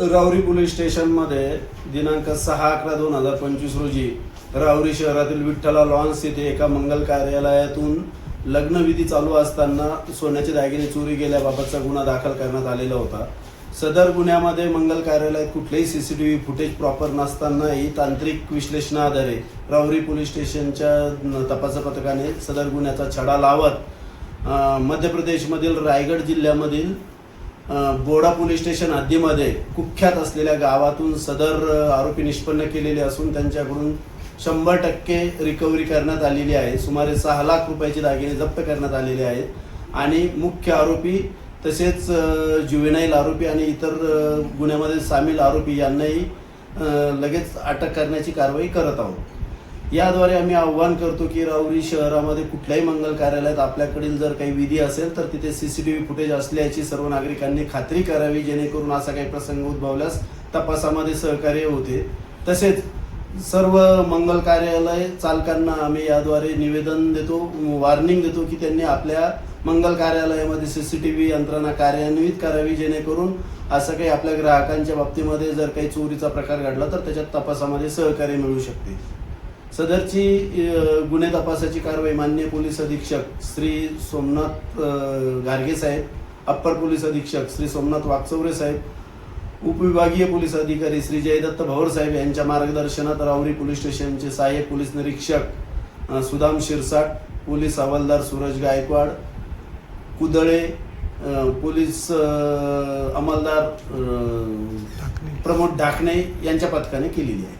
रावरी police स्टेशनमध्ये दिनांक सहा अकरा दोन हजार पंचवीस रोजी रावरी शहरातील विठ्ठला लॉन्स येथे एका मंगल कार्यालयातून लग्नविधी चालू असताना सोन्याचे दागिने चोरी गेल्याबाबतचा गुन्हा दाखल करण्यात आलेला होता. सदर गुन्ह्यामध्ये मंगल कार्यालयात कुठलेही C C T V footage proper नसतानाही तांत्रिक विश्लेषणाआधारे रावरी पोलीस स्टेशनच्या तपास पथकाने सदर गुन्ह्याचा छडा लावत मध्य प्रदेशमधील रायगड जिल्ह्यामधील बोडा पोलीस स्टेशन हद्दीमध्ये कुख्यात असलेल्या गावातून सदर आरोपी निष्पन्न केलेले असून त्यांच्याकडून शंभर टक्के रिकव्हरी करण्यात आलेली आहे. सुमारे सहा लाख रुपयाचे दागिने जप्त करण्यात आलेले आहेत. आणि मुख्य आरोपी तसेच ज्युवेनाईल आरोपी आणि इतर गुन्ह्यामध्ये सामील आरोपी यांनाही लगेच अटक करण्याची कारवाई करत आहोत. याद्वारे आम्ही आव्हान करतो की राऊरी शहरामध्ये कुठल्याही मंगल कार्यालयात आपल्याकडील जर काही विधी असेल तर तिथे सीसीटीव्ही फुटेज असल्याची सर्व नागरिकांनी खात्री करावी जेणेकरून असा काही प्रसंग उद्भवल्यास तपासामध्ये सहकार्य होते. तसेच सर्व मंगल कार्यालय चालकांना आम्ही याद्वारे निवेदन देतो वॉर्निंग देतो की त्यांनी आपल्या मंगल कार्यालयामध्ये सीसीटीव्ही यंत्रणा कार्यान्वित करावी जेणेकरून असं काही आपल्या ग्राहकांच्या बाबतीमध्ये जर काही चोरीचा प्रकार घडला तर त्याच्यात तपासामध्ये सहकार्य मिळू शकते. सदरची गुन्हे तपासाची कारवाई मान्य पोलीस अधीक्षक श्री सोमनाथ गार्गे साहेब अप्पर पोलीस अधीक्षक श्री सोमनाथ वाकचौरे साहेब उपविभागीय पोलीस अधिकारी श्री जयदत्त भवर साहेब यांच्या मार्गदर्शनात रावरी पोलीस स्टेशनचे सहाय्यक पोलीस निरीक्षक सुदाम शिरसाट पोलीस हवालदार सूरज गायकवाड कुदळे पोलीस अंमलदार प्रमोद ढाकणे यांच्या पथकाने केलेली आहे.